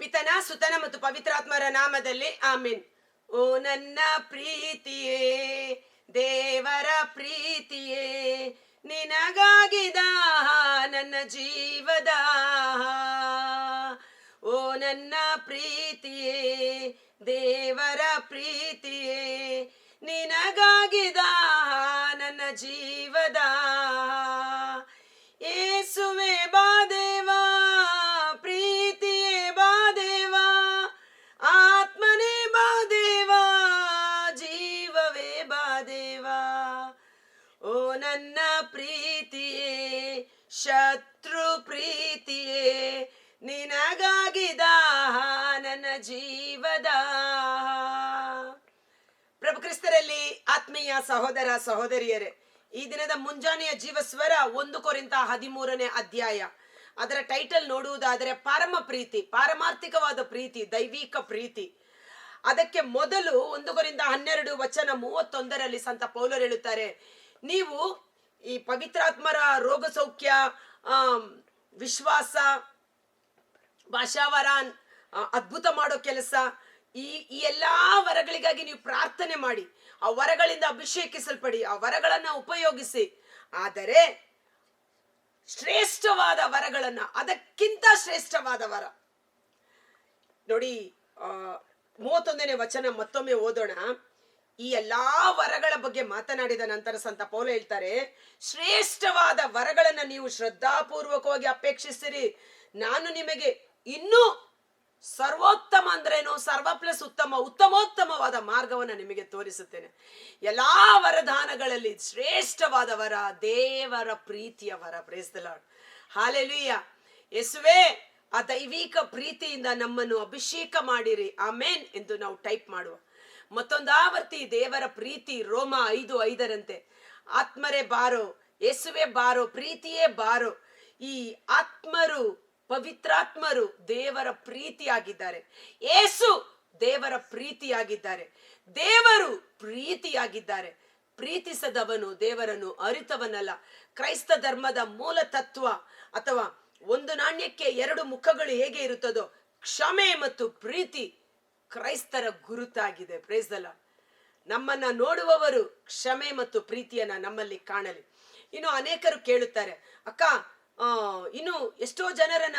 ಪಿತನ, ಸುತನ ಮತ್ತು ಪವಿತ್ರಾತ್ಮರ ನಾಮದಲ್ಲಿ ಆಮೀನ್. ಓ ನನ್ನ ಪ್ರೀತಿಯೇ, ದೇವರ ಪ್ರೀತಿಯೇ ನಿನಗಾಗಿದ ನನ್ನ ಜೀವದ ಓ ನನ್ನ ಪ್ರೀತಿಯೇ, ದೇವರ ಪ್ರೀತಿಯೇ ನಿನಗಾಗಿದ ನನ್ನ ಜೀವದ ಜೀವದ. ಪ್ರಭು ಕ್ರಿಸ್ತರಲ್ಲಿ ಆತ್ಮೀಯ ಸಹೋದರ ಸಹೋದರಿಯರೇ ಈ ದಿನದ ಮುಂಜಾನೆಯ ಜೀವಸ್ವರ ಒಂದು ಕೊರಿಂತ ಹದಿಮೂರನೇ ಅಧ್ಯಾಯ. ಅದರ ಟೈಟಲ್ ನೋಡುವುದಾದರೆ ಪರಮ ಪ್ರೀತಿ ಪಾರಮಾರ್ಥಿಕವಾದ ಪ್ರೀತಿ ದೈವಿಕ ಪ್ರೀತಿ. ಅದಕ್ಕೆ ಮೊದಲು ಒಂದು ಕೊರಿಂದ ಹನ್ನೆರಡು ವಚನ ಮೂವತ್ತೊಂದರಲ್ಲಿ ಸಂತ ಪೌಲರು ಹೇಳುತ್ತಾರೆ ನೀವು ಈ ಪವಿತ್ರಾತ್ಮರ ರೋಗ ಸೌಖ್ಯ ಆಮ್, ವಿಶ್ವಾಸ ಭಾಷಾವರ ಅದ್ಭುತ ಮಾಡೋ ಕೆಲಸ. ಈ ಈ ಎಲ್ಲಾ ವರಗಳಿಗಾಗಿ ನೀವು ಪ್ರಾರ್ಥನೆ ಮಾಡಿ. ಆ ವರಗಳಿಂದ ಅಭಿಷೇಕಿಸಲ್ಪಡಿ. ಆ ವರಗಳನ್ನ ಉಪಯೋಗಿಸಿ. ಆದರೆ ಶ್ರೇಷ್ಠವಾದ ವರಗಳನ್ನ, ಅದಕ್ಕಿಂತ ಶ್ರೇಷ್ಠವಾದ ವರ. ನೋಡಿ, ಆ, ಮೂವತ್ತೊಂದನೇ ವಚನ ಮತ್ತೊಮ್ಮೆ ಓದೋಣ. ಈ ಎಲ್ಲಾ ವರಗಳ ಬಗ್ಗೆ ಮಾತನಾಡಿದ ನಂತರ ಸಂತ ಪೌಲ ಹೇಳ್ತಾರೆ, ಶ್ರೇಷ್ಠವಾದ ವರಗಳನ್ನ ನೀವು ಶ್ರದ್ಧಾಪೂರ್ವಕವಾಗಿ ಅಪೇಕ್ಷಿಸಿರಿ ನಾನು ನಿಮಗೆ ಇನ್ನೂ ಸರ್ವೋತ್ತಮ ಅಂದ್ರೇನು? ಸರ್ವ ಪ್ಲಸ್ ಉತ್ತಮ, ಉತ್ತಮೋತ್ತಮವಾದ ಮಾರ್ಗವನ್ನು ನಿಮಗೆ ತೋರಿಸುತ್ತೇನೆ. ಎಲ್ಲಾ ವರದಾನಗಳಲ್ಲಿ ಶ್ರೇಷ್ಠವಾದ ವರ ದೇವರ ಪ್ರೀತಿಯ ವರ ಪ್ರೇಸ್ ದ ಲಾರ್ಡ್ ಹಾಲೆಲುಯ್ಯ ಯಸುವೆ, ಆ ದೈವಿಕ ಪ್ರೀತಿಯಿಂದ ನಮ್ಮನ್ನು ಅಭಿಷೇಕ ಮಾಡಿರಿ. ಆಮೇನ್ ಎಂದು ನಾವು ಟೈಪ್ ಮಾಡುವ. ಮತ್ತೊಂದಾವರ್ತಿ ದೇವರ ಪ್ರೀತಿ, ರೋಮ ಐದು ಐದರಂತೆ. ಆತ್ಮರೇ ಬಾರೋ, ಯೇಸುವೆ ಬಾರೋ, ಪ್ರೀತಿಯೇ ಬಾರೋ. ಈ ಆತ್ಮರು ಪವಿತ್ರಾತ್ಮರು ದೇವರ ಪ್ರೀತಿಯಾಗಿದ್ದಾರೆ. ಏಸು ದೇವರ ಪ್ರೀತಿಯಾಗಿದ್ದಾರೆ. ದೇವರು ಪ್ರೀತಿಯಾಗಿದ್ದಾರೆ. ಪ್ರೀತಿಸದವನು ದೇವರನ್ನು ಅರಿತವನಲ್ಲ. ಕ್ರೈಸ್ತ ಧರ್ಮದ ಮೂಲ ತತ್ವ ಅಥವಾ ಒಂದು ನಾಣ್ಯಕ್ಕೆ ಎರಡು ಮುಖಗಳು ಹೇಗೆ ಇರುತ್ತದೋ ಕ್ಷಮೆ ಮತ್ತು ಪ್ರೀತಿ ಕ್ರೈಸ್ತರ ಗುರುತಾಗಿದೆ. ಪ್ರೇಸ್ದಲ್ಲ ನಮ್ಮನ್ನ ನೋಡುವವರು ಕ್ಷಮೆ ಮತ್ತು ಪ್ರೀತಿಯನ್ನ ನಮ್ಮಲ್ಲಿ ಕಾಣಲಿ. ಇನ್ನು ಅನೇಕರು ಕೇಳುತ್ತಾರೆ, ಅಕ್ಕ ಇನ್ನು ಎಷ್ಟೋ ಜನರನ್ನ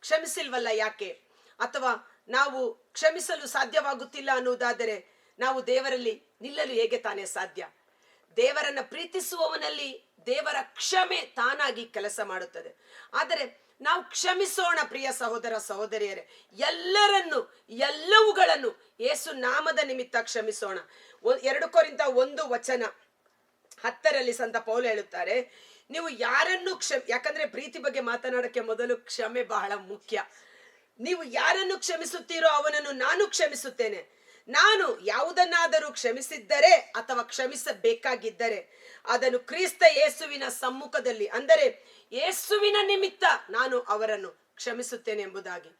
ಕ್ಷಮಿಸಿಲ್ವಲ್ಲ ಯಾಕೆ? ಅಥವಾ ನಾವು ಕ್ಷಮಿಸಲು ಸಾಧ್ಯವಾಗುತ್ತಿಲ್ಲ ಅನ್ನುವುದಾದರೆ ನಾವು ದೇವರಲ್ಲಿ ನಿಲ್ಲಲು ಹೇಗೆ ತಾನೇ ಸಾಧ್ಯ? ದೇವರನ್ನ ಪ್ರೀತಿಸುವವನಲ್ಲಿ ದೇವರ ಕ್ಷಮೆ ತಾನಾಗಿ ಕೆಲಸ ಮಾಡುತ್ತದೆ. ಆದರೆ ನಾವು ಕ್ಷಮಿಸೋಣ ಪ್ರಿಯ ಸಹೋದರ ಸಹೋದರಿಯರೇ, ಎಲ್ಲರನ್ನು, ಎಲ್ಲವುಗಳನ್ನು ಯೇಸು ನಾಮದ ನಿಮಿತ್ತ ಕ್ಷಮಿಸೋಣ. ಎರಡು ಕೋರಿಂದ ಒಂದು ವಚನ ಹತ್ತರಲ್ಲಿ ಸಂತ ಪೌಲ ಹೇಳುತ್ತಾರೆ ನೀವು ಯಾರನ್ನು ಕ್ಷಮ, ಯಾಕಂದ್ರೆ ಪ್ರೀತಿ ಬಗ್ಗೆ ಮಾತನಾಡಕ್ಕೆ ಮೊದಲು ಕ್ಷಮೆ ಬಹಳ ಮುಖ್ಯ. ನೀವು ಯಾರನ್ನು ಕ್ಷಮಿಸುತ್ತೀರೋ ಅವನನ್ನು ನಾನು ಕ್ಷಮಿಸುತ್ತೇನೆ. ನಾನು ಯಾವುದನ್ನಾದರೂ ಕ್ಷಮಿಸಿದ್ದರೆ ಅಥವಾ ಕ್ಷಮಿಸಬೇಕಾಗಿದ್ದರೆ ಅದನ್ನು ಕ್ರಿಸ್ತ ಯೇಸುವಿನ ಸಮ್ಮುಖದಲ್ಲಿ, ಅಂದರೆ ಯೇಸುವಿನ ನಿಮಿತ್ತ ನಾನು ಅವರನ್ನು ಕ್ಷಮಿಸುತ್ತೇನೆ ಎಂಬುದಾಗಿ.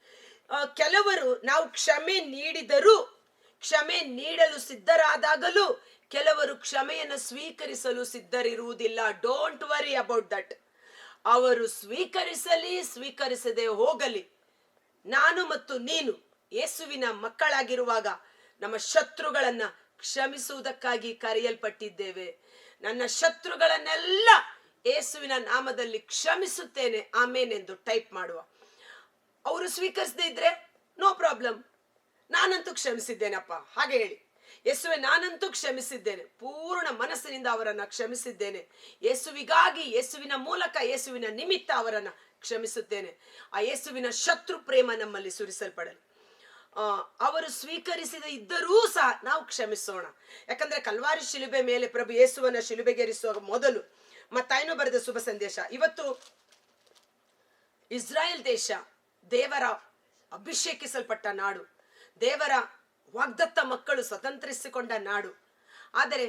ಕೆಲವರು ನಾವು ಕ್ಷಮೆ ನೀಡಿದರೂ ಕ್ಷಮೆ ನೀಡಲು ಸಿದ್ಧರಾದಾಗಲೂ ಕೆಲವರು ಕ್ಷಮೆಯನ್ನು ಸ್ವೀಕರಿಸಲು ಸಿದ್ಧರಿರುವುದಿಲ್ಲ. ಡೋಂಟ್ ವರಿ ಅಬೌಟ್ ದಟ್ ಅವರು ಸ್ವೀಕರಿಸಲಿ, ಸ್ವೀಕರಿಸದೆ ಹೋಗಲಿ. ನಾನು ಮತ್ತು ನೀನು ಯೇಸುವಿನ ಮಕ್ಕಳಾಗಿರುವಾಗ ನಮ್ಮ ಶತ್ರುಗಳನ್ನ ಕ್ಷಮಿಸುವುದಕ್ಕಾಗಿ ಕರೆಯಲ್ಪಟ್ಟಿದ್ದೇವೆ. ನನ್ನ ಶತ್ರುಗಳನ್ನೆಲ್ಲ ಯೇಸುವಿನ ನಾಮದಲ್ಲಿ ಕ್ಷಮಿಸುತ್ತೇನೆ. ಆಮೇನೆಂದು ಟೈಪ್ ಮಾಡುವ. ಅವರು ಸ್ವೀಕರಿಸದೇ ಇದ್ರೆ ನೋ ಪ್ರಾಬ್ಲಮ್ ನಾನಂತೂ ಕ್ಷಮಿಸಿದ್ದೇನಪ್ಪ, ಹಾಗೆ ಹೇಳಿ. ಯೇಸುವೆ ನಾನಂತೂ ಕ್ಷಮಿಸಿದ್ದೇನೆ. ಪೂರ್ಣ ಮನಸ್ಸಿನಿಂದ ಅವರನ್ನ ಕ್ಷಮಿಸಿದ್ದೇನೆ. ಯೇಸುವಿಗಾಗಿ, ಯೇಸುವಿನ ಮೂಲಕ, ಯೇಸುವಿನ ನಿಮಿತ್ತ ಅವರನ್ನ ಕ್ಷಮಿಸುತ್ತೇನೆ. ಆ ಯೇಸುವಿನ ಶತ್ರು ಪ್ರೇಮ ನಮ್ಮಲ್ಲಿ ಸುರಿಸಲ್ಪಡಲಿ. ಅವರು ಸ್ವೀಕರಿಸಿದ ಇದ್ದರೂ ಸಹ ನಾವು ಕ್ಷಮಿಸೋಣ. ಯಾಕಂದ್ರೆ ಕಲ್ವಾರಿ ಶಿಲುಬೆ ಮೇಲೆ ಪ್ರಭು ಯೇಸುವನ್ನ ಶಿಲುಬೆಗೇರಿಸುವ ಮೊದಲು ಮತ್ತಾಯ್ನು ಬರೆದ ಶುಭ ಸಂದೇಶ. ಇವತ್ತು ಇಸ್ರಾಯೇಲ್ ದೇಶ ದೇವರ ಅಭಿಷೇಕಿಸಲ್ಪಟ್ಟ ನಾಡು. ದೇವರ ವಾಗ್ದತ್ತ ಮಕ್ಕಳು ಸ್ವತಂತ್ರಿಸಿಕೊಂಡ ನಾಡು. ಆದರೆ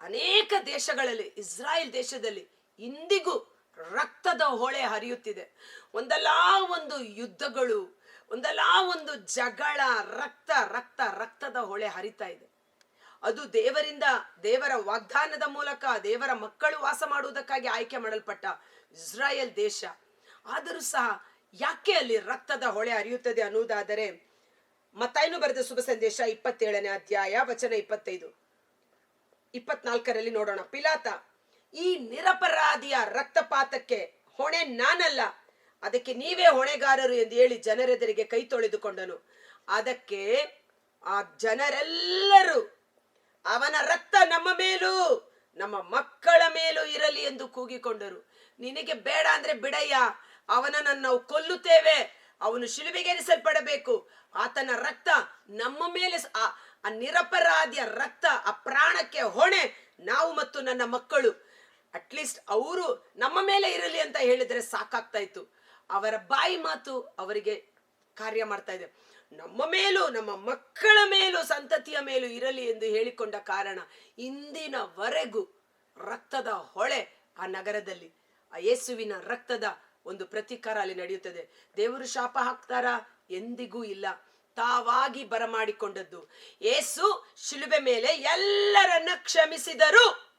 ಅನೇಕ ದೇಶಗಳಲ್ಲಿ, ಇಸ್ರಾಯೇಲ್ ದೇಶದಲ್ಲಿ ಇಂದಿಗೂ ರಕ್ತದ ಹೊಳೆ ಹರಿಯುತ್ತಿದೆ. ಒಂದಲ್ಲ ಒಂದು ಯುದ್ಧಗಳು, ಒಂದಲ್ಲ ಒಂದು ಜಗಳ, ರಕ್ತ ರಕ್ತ, ರಕ್ತದ ಹೊಳೆ ಹರಿತಾ ಇದೆ. ಅದು ದೇವರಿಂದ, ದೇವರ ವಾಗ್ದಾನದ ಮೂಲಕ ದೇವರ ಮಕ್ಕಳು ವಾಸ ಮಾಡುವುದಕ್ಕಾಗಿ ಆಯ್ಕೆ ಮಾಡಲ್ಪಟ್ಟ ಇಸ್ರಾಯೇಲ್ ದೇಶ. ಆದರೂ ಸಹ ಯಾಕೆ ಅಲ್ಲಿ ರಕ್ತದ ಹೊಳೆ ಹರಿಯುತ್ತದೆ ಅನ್ನುವುದಾದರೆ ಮತ್ತಾಯ್ನು ಬರೆದ ಶುಭ ಸಂದೇಶ ಇಪ್ಪತ್ತೇಳನೇ ಅಧ್ಯಾಯ, ವಚನ ಇಪ್ಪತ್ತೈದು. ಇಪ್ಪತ್ನಾಲ್ಕರಲ್ಲಿ ನೋಡೋಣ. ಪಿಲಾತ, ಈ ನಿರಪರಾಧಿಯ ರಕ್ತಪಾತಕ್ಕೆ ಹೊಣೆ ನಾನಲ್ಲ. ಅದಕ್ಕೆ ನೀವೇ ಹೊಣೆಗಾರರು ಎಂದು ಹೇಳಿ ಜನರೆದುರಿಗೆ ಕೈ ತೊಳೆದುಕೊಂಡನು. ಅದಕ್ಕೆ ಆ ಜನರೆಲ್ಲರೂ ಅವನ ರಕ್ತ ನಮ್ಮ ಮೇಲೂ, ನಮ್ಮ ಮಕ್ಕಳ ಮೇಲೂ ಇರಲಿ ಎಂದು ಕೂಗಿಕೊಂಡರು. ನಿನಗೆ ಬೇಡ ಅಂದ್ರೆ ಬಿಡಯ್ಯ, ಅವನನ್ನು ನಾವು ಕೊಲ್ಲುತ್ತೇವೆ. ಅವನು ಶಿಲುಬೆಗೇರಿಸಲ್ಪಡಬೇಕು ಆತನ ರಕ್ತ ನಮ್ಮ ಮೇಲೆ ಆ ನಿರಪರಾಧಿಯ ರಕ್ತ, ಆ ಪ್ರಾಣಕ್ಕೆ ಹೊಣೆ ನಾವು ಮತ್ತು ನನ್ನ ಮಕ್ಕಳು. ಅಟ್ಲೀಸ್ಟ್ ಅವರು ನಮ್ಮ ಮೇಲೆ ಇರಲಿ ಅಂತ ಹೇಳಿದ್ರೆ ಸಾಕಾಗ್ತಾ ಇತ್ತು. ಅವರ ಬಾಯಿ ಮಾತು ಅವರಿಗೆ ಕಾರ್ಯ ಮಾಡ್ತಾ ಇದೆ. ನಮ್ಮ ಮೇಲೂ, ನಮ್ಮ ಮಕ್ಕಳ ಮೇಲೂ, ಸಂತತಿಯ ಮೇಲೂ ಇರಲಿ ಎಂದು ಹೇಳಿಕೊಂಡ ಕಾರಣ ಇಂದಿನವರೆಗೂ ರಕ್ತದ ಹೊಳೆ ಆ ನಗರದಲ್ಲಿ, ಆ ಯೇಸುವಿನ ರಕ್ತದ ಒಂದು ಪ್ರತಿಕಾರ ಅಲ್ಲಿ ನಡೆಯುತ್ತದೆ. ದೇವರು ಶಾಪ ಹಾಕ್ತಾರಾ? ಎಂದಿಗೂ ಇಲ್ಲ. ತಾವಾಗಿ ಬರಮಾಡಿಕೊಂಡದ್ದು. ಏಸು ಶಿಲುಬೆ ಮೇಲೆ ಎಲ್ಲರನ್ನ ಕ್ಷಮಿಸಿದರು.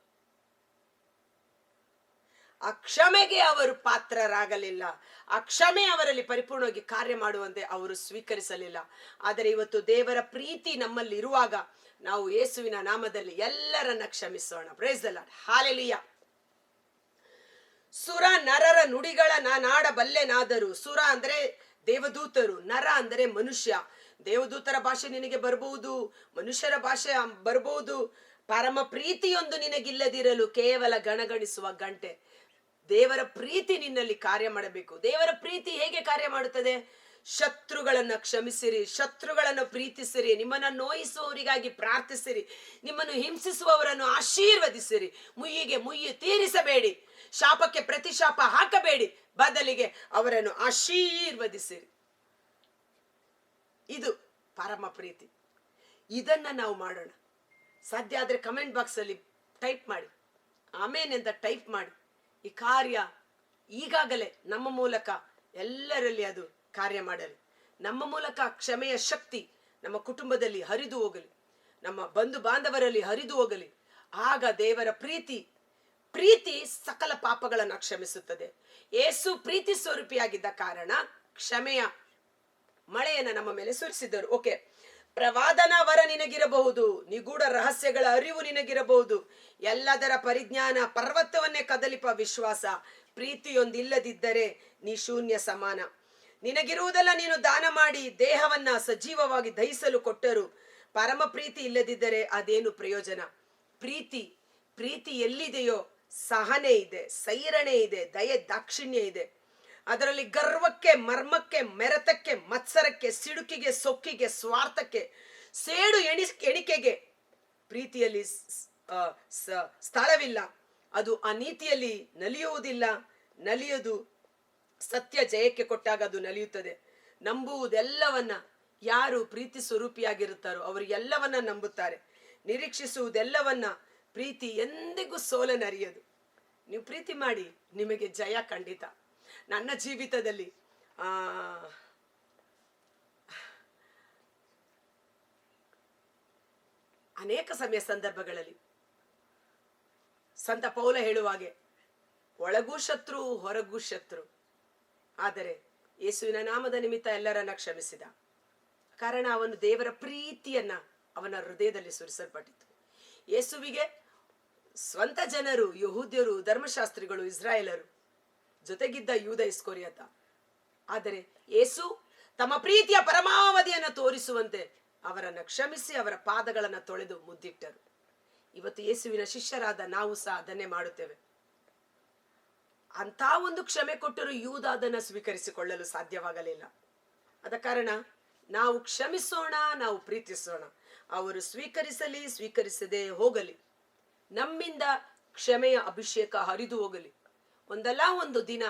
ಅಕ್ಷಮೆಗೆ ಕ್ಷಮೆಗೆ ಅವರು ಪಾತ್ರರಾಗಲಿಲ್ಲ. ಅಕ್ಷಮೆ ಕ್ಷಮೆ ಅವರಲ್ಲಿ ಪರಿಪೂರ್ಣವಾಗಿ ಕಾರ್ಯ ಮಾಡುವಂತೆ ಅವರು ಸ್ವೀಕರಿಸಲಿಲ್ಲ. ಆದರೆ ಇವತ್ತು ದೇವರ ಪ್ರೀತಿ ನಮ್ಮಲ್ಲಿ ಇರುವಾಗ ನಾವು ಯೇಸುವಿನ ನಾಮದಲ್ಲಿ ಎಲ್ಲರನ್ನ ಕ್ಷಮಿಸೋಣ. ಪ್ರೈಸ್ ದ ಲಾರ್ಡ್ ಹಾಲೆಲುಯ್ಯ ಸುರ ನರರ ನುಡಿಗಳ ನಾನಾಡಬಲ್ಲೆನಾದರು ಸುರ ಅಂದ್ರೆ ದೇವದೂತರು, ನರ ಅಂದರೆ ಮನುಷ್ಯ. ದೇವದೂತರ ಭಾಷೆ ನಿನಗೆ ಬರಬಹುದು ಮನುಷ್ಯರ ಭಾಷೆ ಬರಬಹುದು ಪರಮ ಪ್ರೀತಿಯೊಂದು ನಿನಗಿಲ್ಲದಿರಲು ಕೇವಲ ಗಣಗಣಿಸುವ ಗಂಟೆ. ದೇವರ ಪ್ರೀತಿ ನಿನ್ನಲ್ಲಿ ಕಾರ್ಯ ಮಾಡಬೇಕು. ದೇವರ ಪ್ರೀತಿ ಹೇಗೆ ಕಾರ್ಯ ಮಾಡುತ್ತದೆ? ಶತ್ರುಗಳನ್ನ ಕ್ಷಮಿಸಿರಿ, ಶತ್ರುಗಳನ್ನು ಪ್ರೀತಿಸಿರಿ, ನಿಮ್ಮನ್ನ ನೋಯಿಸುವವರಿಗಾಗಿ ಪ್ರಾರ್ಥಿಸಿರಿ, ನಿಮ್ಮನ್ನು ಹಿಂಸಿಸುವವರನ್ನು ಆಶೀರ್ವದಿಸಿರಿ. ಮುಯ್ಯಿಗೆ ಮುಯ್ಯಿ ತೀರಿಸಬೇಡಿ, ಶಾಪಕ್ಕೆ ಪ್ರತಿಶಾಪ ಹಾಕಬೇಡಿ, ಬದಲಿಗೆ ಅವರನ್ನು ಆಶೀರ್ವದಿಸಿರಿ. ಇದು ಪರಮ ಪ್ರೀತಿ. ಇದನ್ನ ನಾವು ಮಾಡೋಣ. ಸಾಧ್ಯ ಆದ್ರೆ ಕಮೆಂಟ್ ಬಾಕ್ಸ್ ಅಲ್ಲಿ ಟೈಪ್ ಮಾಡಿ. ಆಮೇನ್ ಟೈಪ್ ಮಾಡಿ. ಈ ಕಾರ್ಯ ಈಗಾಗಲೇ ನಮ್ಮ ಮೂಲಕ ಎಲ್ಲರಲ್ಲಿ ಅದು ಕಾರ್ಯ ಮಾಡಲಿ. ನಮ್ಮ ಮೂಲಕ ಕ್ಷಮೆಯ ಶಕ್ತಿ ನಮ್ಮ ಕುಟುಂಬದಲ್ಲಿ ಹರಿದು ಹೋಗಲಿ. ನಮ್ಮ ಬಂಧು ಬಾಂಧವರಲ್ಲಿ ಹರಿದು ಹೋಗಲಿ. ಆಗ ದೇವರ ಪ್ರೀತಿ ಪ್ರೀತಿ ಸಕಲ ಪಾಪಗಳನ್ನು ಕ್ಷಮಿಸುತ್ತದೆ. ಏಸು ಪ್ರೀತಿ ಸ್ವರೂಪಿಯಾಗಿದ್ದ ಕಾರಣ ಕ್ಷಮೆಯ ಮಳೆಯನ್ನು ನಮ್ಮ ಮೇಲೆ ಸುರಿಸಿದರು ಓಕೆ. ಪ್ರವಾದನ ವರ ನಿನಗಿರಬಹುದು, ನಿಗೂಢ ರಹಸ್ಯಗಳ ಅರಿವು ನಿನಗಿರಬಹುದು. ಎಲ್ಲದರ ಪರಿಜ್ಞಾನ ಪರ್ವತವನ್ನೇ ಕದಲಿಪ ವಿಶ್ವಾಸ. ಪ್ರೀತಿಯೊಂದಿಲ್ಲದಿದ್ದರೆ ನೀ ಶೂನ್ಯ ಸಮಾನ. ನಿನಗಿರುವುದೆಲ್ಲ ನೀನು ದಾನ ಮಾಡಿ ದೇಹವನ್ನ ಸಜೀವವಾಗಿ ದಹಿಸಲು ಕೊಟ್ಟರು. ಪರಮ ಪ್ರೀತಿ ಇಲ್ಲದಿದ್ದರೆ ಅದೇನು ಪ್ರಯೋಜನ? ಪ್ರೀತಿ ಪ್ರೀತಿ ಎಲ್ಲಿದೆಯೋ? ಸಹನೆ ಇದೆ, ಸೈರಣೆ ಇದೆ, ದಯೆ ದಾಕ್ಷಿಣ್ಯ ಇದೆ. ಅದರಲ್ಲಿ ಗರ್ವಕ್ಕೆ, ಮರ್ಮಕ್ಕೆ, ಮೆರತಕ್ಕೆ, ಮತ್ಸರಕ್ಕೆ, ಸಿಡುಕಿಗೆ, ಸೊಕ್ಕಿಗೆ, ಸ್ವಾರ್ಥಕ್ಕೆ, ಸೇಡು ಎಣಿ, ಎಣಿಕೆಗೆ ಪ್ರೀತಿಯಲ್ಲಿ ಸ್ಥಳವಿಲ್ಲ. ಅದು ಅನೀತಿಯಲ್ಲಿ ನಲಿಯುವುದಿಲ್ಲ ನಲಿಯುವುದು ಸತ್ಯ ಜಯಕ್ಕೆ ಕೊಟ್ಟಾಗ ಅದು ನಲಿಯುತ್ತದೆ. ನಂಬುವುದೆಲ್ಲವನ್ನ ಯಾರು ಪ್ರೀತಿ ಸ್ವರೂಪಿಯಾಗಿರುತ್ತಾರೋ ಅವರು ಎಲ್ಲವನ್ನ ನಂಬುತ್ತಾರೆ. ನಿರೀಕ್ಷಿಸುವುದೆಲ್ಲವನ್ನ ಪ್ರೀತಿ ಎಂದಿಗೂ ಸೋಲನರಿಯದು. ನೀವು ಪ್ರೀತಿ ಮಾಡಿ, ನಿಮಗೆ ಜಯ ಖಂಡಿತ. ನನ್ನ ಜೀವಿತದಲ್ಲಿ, ಆ, ಅನೇಕ ಸಮಯ ಸಂದರ್ಭಗಳಲ್ಲಿ, ಸಂತ ಪೌಲ ಹೇಳುವಾಗೆ, ಒಳಗೂ ಶತ್ರು, ಹೊರಗೂ ಶತ್ರು. ಆದರೆ ಯೇಸುವಿನ ನಾಮದ ನಿಮಿತ್ತ ಎಲ್ಲರನ್ನ ಕ್ಷಮಿಸಿದ. ಕಾರಣ ಅವನು ದೇವರ ಪ್ರೀತಿಯನ್ನ ಅವನ ಹೃದಯದಲ್ಲಿ ಸುರಿಸಲ್ಪಟ್ಟಿತು ಯೇಸುವಿಗೆ ಸ್ವಂತ ಜನರು, ಯಹೂದ್ಯರು, ಧರ್ಮಶಾಸ್ತ್ರಿಗಳು, ಇಸ್ರಾಯೇಲರು ಜೊತೆಗಿದ್ದ ಯೂದ ಇಸ್ಕೋರಿಯತ. ಆದರೆ ಯೇಸು ತಮ್ಮ ಪ್ರೀತಿಯ ಪರಮಾವಧಿಯನ್ನು ತೋರಿಸುವಂತೆ ಅವರನ್ನು ಕ್ಷಮಿಸಿ ಅವರ ಪಾದಗಳನ್ನು ತೊಳೆದು ಮುದ್ದಿಟ್ಟರು. ಇವತ್ತು ಯೇಸುವಿನ ಶಿಷ್ಯರಾದ ನಾವು ಸಹ ಅದನ್ನೇ ಮಾಡುತ್ತೇವೆ. ಅಂತ ಒಂದು ಕ್ಷಮೆ ಕೊಟ್ಟರು ಯೂದ ಸ್ವೀಕರಿಸಿಕೊಳ್ಳಲು ಸಾಧ್ಯವಾಗಲಿಲ್ಲ. ಆದ ಕಾರಣ ನಾವು ಕ್ಷಮಿಸೋಣ, ನಾವು ಪ್ರೀತಿಸೋಣ. ಅವರು ಸ್ವೀಕರಿಸಲಿ, ಸ್ವೀಕರಿಸದೆ ಹೋಗಲಿ. ನಮ್ಮಿಂದ ಕ್ಷಮೆಯ ಅಭಿಷೇಕ ಹರಿದು ಹೋಗಲಿ. ಒಂದಲ್ಲ ಒಂದು ದಿನ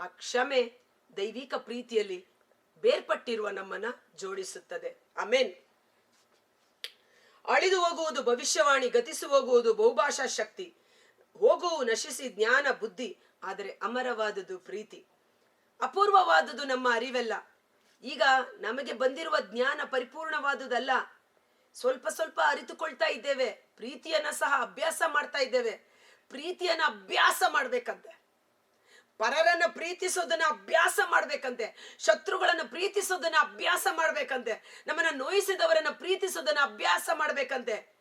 ಆ ಕ್ಷಮೆ ದೈವಿಕ ಪ್ರೀತಿಯಲ್ಲಿ ಬೇರ್ಪಟ್ಟಿರುವ ನಮ್ಮನ್ನ ಜೋಡಿಸುತ್ತದೆ. ಅಮೇನ್ ಅಳಿದು ಹೋಗುವುದು ಭವಿಷ್ಯವಾಣಿ, ಗತಿಸು ಹೋಗುವುದು ಬಹುಭಾಷಾ ಶಕ್ತಿ. ಹೋಗುವು ನಶಿಸಿ ಜ್ಞಾನ, ಬುದ್ಧಿ. ಆದರೆ ಅಮರವಾದುದು ಪ್ರೀತಿ. ಅಪೂರ್ವವಾದುದು ನಮ್ಮ ಅರಿವೆಲ್ಲ. ಈಗ ನಮಗೆ ಬಂದಿರುವ ಜ್ಞಾನ ಪರಿಪೂರ್ಣವಾದುದಲ್ಲ. ಸ್ವಲ್ಪ ಸ್ವಲ್ಪ ಅರಿತುಕೊಳ್ತಾ ಇದ್ದೇವೆ. ಪ್ರೀತಿಯನ್ನ ಸಹ ಅಭ್ಯಾಸ ಮಾಡ್ತಾ ಇದ್ದೇವೆ. ಪ್ರೀತಿಯನ್ನ ಅಭ್ಯಾಸ ಮಾಡ್ಬೇಕಂತೆ. ಪರರನ್ನ ಪ್ರೀತಿಸೋದನ್ನ ಅಭ್ಯಾಸ ಮಾಡ್ಬೇಕಂತೆ. ಶತ್ರುಗಳನ್ನ ಪ್ರೀತಿಸೋದನ್ನ ಅಭ್ಯಾಸ ಮಾಡ್ಬೇಕಂತೆ. ನಮ್ಮನ್ನ ನೋಯಿಸಿದವರನ್ನ ಪ್ರೀತಿಸೋದನ್ನ ಅಭ್ಯಾಸ ಮಾಡ್ಬೇಕಂತೆ.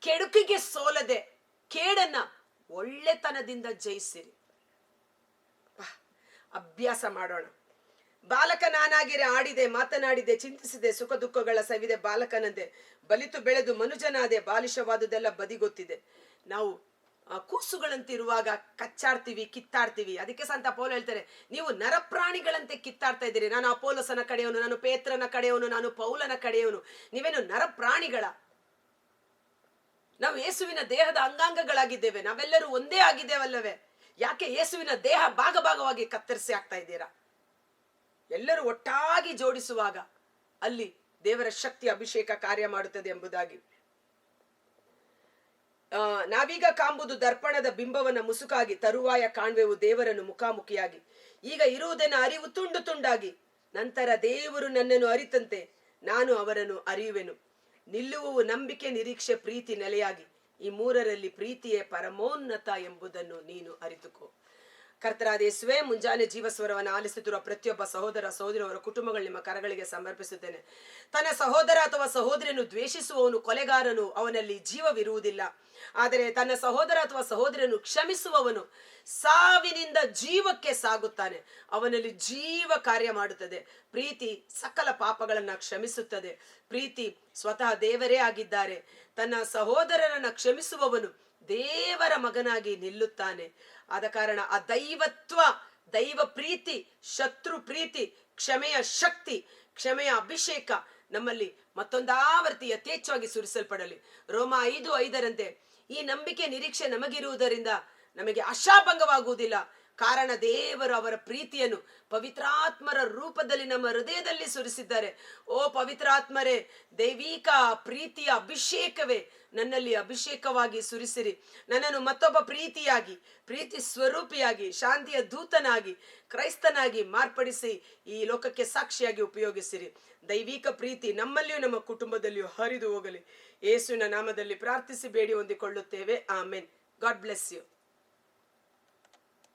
ಕೆಡುಕಿಗೆ ಸೋಲದೆ, ಕೇಡನ್ನ ಒಳ್ಳೆತನದಿಂದ ಜಯಿಸಿರಿ. ಅಭ್ಯಾಸ ಮಾಡೋಣ. ಬಾಲಕ ನಾನಾಗಿರೆ, ಆಡಿದೆ, ಮಾತನಾಡಿದೆ, ಚಿಂತಿಸಿದೆ, ಸುಖ ದುಃಖಗಳ ಸವಿದೆ, ಬಾಲಕನಂದೆ. ಬಲಿತು ಬೆಳೆದು ಮನುಜನಾದೆ ಬಾಲಿಶವಾದುದೆಲ್ಲ ಬದಿಗೊತ್ತಿದೆ. ನಾವು ಕೂಸುಗಳಂತಿರುವಾಗ ಕಚ್ಚಾಡ್ತೀವಿ, ಕಿತ್ತಾಡ್ತೀವಿ. ಅದಕ್ಕೆ ಸಂತ ಪೌಲ ಹೇಳ್ತಾರೆ, ನೀವು ನರಪ್ರಾಣಿಗಳಂತೆ ಕಿತ್ತಾಡ್ತಾ ಇದ್ದೀರಿ. ನಾನು ಅಪೋಲೋಸನ ಕಡೆಯವನು, ನಾನು ಪೇತ್ರನ ಕಡೆಯವನು, ನಾನು ಪೌಲನ ಕಡೆಯವನು. ನೀವೇನು ನರಪ್ರಾಣಿಗಳ ನಾವು ಯೇಸುವಿನ ದೇಹದ ಅಂಗಾಂಗಗಳಾಗಿದ್ದೇವೆ. ನಾವೆಲ್ಲರೂ ಒಂದೇ ಆಗಿದ್ದೇವಲ್ಲವೇ? ಯಾಕೆ ಯೇಸುವಿನ ದೇಹ ಭಾಗ ಭಾಗವಾಗಿ ಕತ್ತರಿಸಿ ಆಗ್ತಾ ಇದ್ದೀರಾ? ಎಲ್ಲರೂ ಒಟ್ಟಾಗಿ ಜೋಡಿಸುವಾಗ ಅಲ್ಲಿ ದೇವರ ಶಕ್ತಿ ಅಭಿಷೇಕ ಕಾರ್ಯ ಮಾಡುತ್ತದೆ ಎಂಬುದಾಗಿ. ನಾವೀಗ ಕಾಂಬುದು ದರ್ಪಣದ ಬಿಂಬವನ್ನ ಮುಸುಕಾಗಿ ತರುವಾಯ ಕಾಣ್ವೆವು ದೇವರನ್ನು ಮುಖಾಮುಖಿಯಾಗಿ. ಈಗ ಇರುವುದನ್ನು ಅರಿವು ತುಂಡು ತುಂಡಾಗಿ ನಂತರ ದೇವರು ನನ್ನನ್ನು ಅರಿತಂತೆ ನಾನು ಅವರನ್ನು ಅರಿಯುವೆನು. ನಿಲ್ಲುವು ನಂಬಿಕೆ ನಿರೀಕ್ಷೆ ಪ್ರೀತಿ ನೆಲೆಯಾಗಿ. ಈ ಮೂರರಲ್ಲಿ ಪ್ರೀತಿಯೇ ಪರಮೋನ್ನತ ಎಂಬುದನ್ನು ನೀನು ಅರಿತುಕೋ. ಕರ್ತರಾದ ಯೇಸುವೆ, ಮುಂಜಾನೆ ಜೀವಸ್ವರವನ್ನು ಆಲಿಸುತ್ತಿರುವ ಪ್ರತಿಯೊಬ್ಬ ಸಹೋದರ ಸಹೋದರಿಯವರ ಕುಟುಂಬಗಳು ನಿಮ್ಮ ಕರಗಳಿಗೆ ಸಮರ್ಪಿಸುತ್ತೇನೆ. ತನ್ನ ಸಹೋದರ ಅಥವಾ ಸಹೋದರಿಯನ್ನು ದ್ವೇಷಿಸುವವನು, ಕೊಲೆಗಾರನು ಅವನಲ್ಲಿ ಜೀವವಿರುವುದಿಲ್ಲ. ಆದರೆ ತನ್ನ ಸಹೋದರ ಅಥವಾ ಸಹೋದರಿಯನ್ನು ಕ್ಷಮಿಸುವವನು ಸಾವಿನಿಂದ ಜೀವಕ್ಕೆ ಸಾಗುತ್ತಾನೆ. ಅವನಲ್ಲಿ ಜೀವ ಕಾರ್ಯ ಮಾಡುತ್ತದೆ. ಪ್ರೀತಿ ಸಕಲ ಪಾಪಗಳನ್ನ ಕ್ಷಮಿಸುತ್ತದೆ. ಪ್ರೀತಿ ಸ್ವತಃ ದೇವರೇ ಆಗಿದ್ದಾರೆ. ತನ್ನ ಸಹೋದರರನ್ನ ಕ್ಷಮಿಸುವವನು ದೇವರ ಮಗನಾಗಿ ನಿಲ್ಲುತ್ತಾನೆ. ಆದ ಕಾರಣ ಆ ದೈವತ್ವ, ದೈವ ಪ್ರೀತಿ, ಶತ್ರು ಪ್ರೀತಿ, ಕ್ಷಮೆಯ ಶಕ್ತಿ, ಕ್ಷಮೆಯ ಅಭಿಷೇಕ ನಮ್ಮಲ್ಲಿ ಮತ್ತೊಂದಾವರ್ತಿ ಯಥೇಚ್ಛವಾಗಿ ಸುರಿಸಲ್ಪಡಲಿ. ರೋಮ ಐದು ಐದರಂತೆ, ಈ ನಂಬಿಕೆ ನಿರೀಕ್ಷೆ ನಮಗಿರುವುದರಿಂದ ನಮಗೆ ಆಶಾಭಂಗವಾಗುವುದಿಲ್ಲ. ಕಾರಣ ದೇವರು ಅವರ ಪ್ರೀತಿಯನ್ನು ಪವಿತ್ರಾತ್ಮರ ರೂಪದಲ್ಲಿ ನಮ್ಮ ಹೃದಯದಲ್ಲಿ ಸುರಿಸಿದ್ದಾರೆ. ಓ ಪವಿತ್ರಾತ್ಮರೇ, ದೈವಿಕ ಪ್ರೀತಿಯ ಅಭಿಷೇಕವೇ ನನ್ನಲ್ಲಿ ಅಭಿಷೇಕವಾಗಿ ಸುರಿಸಿರಿ. ನನ್ನನ್ನು ಮತ್ತೊಬ್ಬ ಪ್ರೀತಿಯಾಗಿ, ಪ್ರೀತಿ ಸ್ವರೂಪಿಯಾಗಿ, ಶಾಂತಿಯ ದೂತನಾಗಿ, ಕ್ರೈಸ್ತನಾಗಿ ಮಾರ್ಪಡಿಸಿ ಈ ಲೋಕಕ್ಕೆ ಸಾಕ್ಷಿಯಾಗಿ ಉಪಯೋಗಿಸಿರಿ. ದೈವಿಕ ಪ್ರೀತಿ ನಮ್ಮಲ್ಲಿಯೂ ನಮ್ಮ ಕುಟುಂಬದಲ್ಲಿಯೂ ಹರಿದು ಹೋಗಲಿ. ಯೇಸುವಿನ ನಾಮದಲ್ಲಿ ಪ್ರಾರ್ಥಿಸಿ ಬೇಡಿ ಹೊಂದಿಕೊಳ್ಳುತ್ತೇವೆ. ಆಮೇನ್. God bless you.